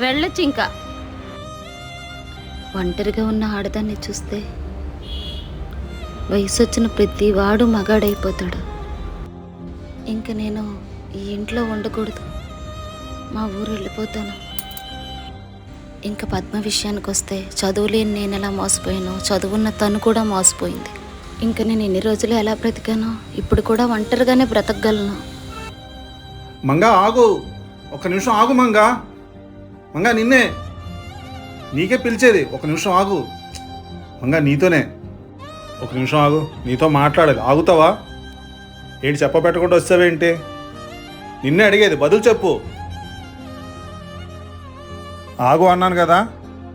వెళ్ళొచ్చు ఇంకా ఒంటరిగా ఉన్న ఆడదాన్ని చూస్తే వయసు వచ్చిన ప్రతి వాడు మగాడైపోతాడు. ఇంక నేను ఈ ఇంట్లో ఉండకూడదు. మా ఊరు వెళ్ళిపోతాను. ఇంకా పద్మ విషయానికి వస్తే చదువులేని నేను ఎలా మోసపోయాను చదువున్న తను కూడా మోసపోయింది. ఇంకా నేను ఎన్ని రోజులు ఎలా బ్రతికానో ఇప్పుడు కూడా ఒంటరిగానే బ్రతకగలను. మంగా ఆగు. ఒక నిమిషం ఆగు మంగా. మంగా నిన్నే. నీకే పిలిచేది. ఒక నిమిషం ఆగు. మంగా నీతోనే. ఒక నిమిషం ఆగు. నీతో మాట్లాడాలి ఆగుతావా? ఏంటి చెప్పబెట్టకుండా వస్తావేంటి నిన్నే అడిగేది. బదులు చెప్పు. ఆగు అన్నాను కదా.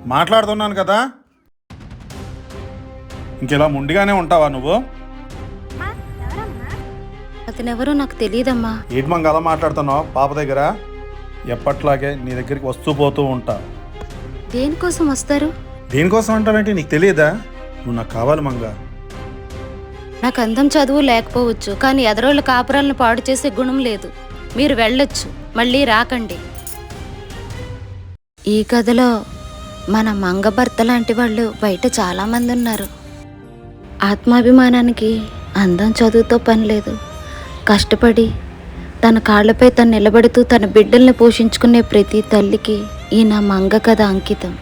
మాట్లాడుతున్నాను కదా. ఇంకెలా ముండిగానే ఉంటావా నువ్వు? అతనెవరో నాకు తెలియదమ్మా. ఏంటి మంగ అలా మాట్లాడుతున్నావు? పాప దగ్గర? ఎప్పట్లాగే నీ దగ్గరికి వస్తూ పోతూ ఉంటా. దేనికోసం వస్తారు? దేనికోసం అంటావేంటి? నీకు తెలియదా? నువ్వు నాకు కావాలి మంగ. నాకు అందం చదువు లేకపోవచ్చు కానీ ఎదరోళ్ళ కాపురాలను పాడు చేసే గుణం లేదు. మీరు వెళ్ళొచ్చు మళ్ళీ రాకండి. ఈ కథలో మన మంగ భర్త లాంటి వాళ్ళు బయట చాలామంది ఉన్నారు. ఆత్మాభిమానానికి అందం చదువుతో పని లేదు. కష్టపడి తన కాళ్ళపై తను నిలబడుతూ తన బిడ్డల్ని పోషించుకునే ప్రతి తల్లికి ఈయన మంగ కథ అంకితం.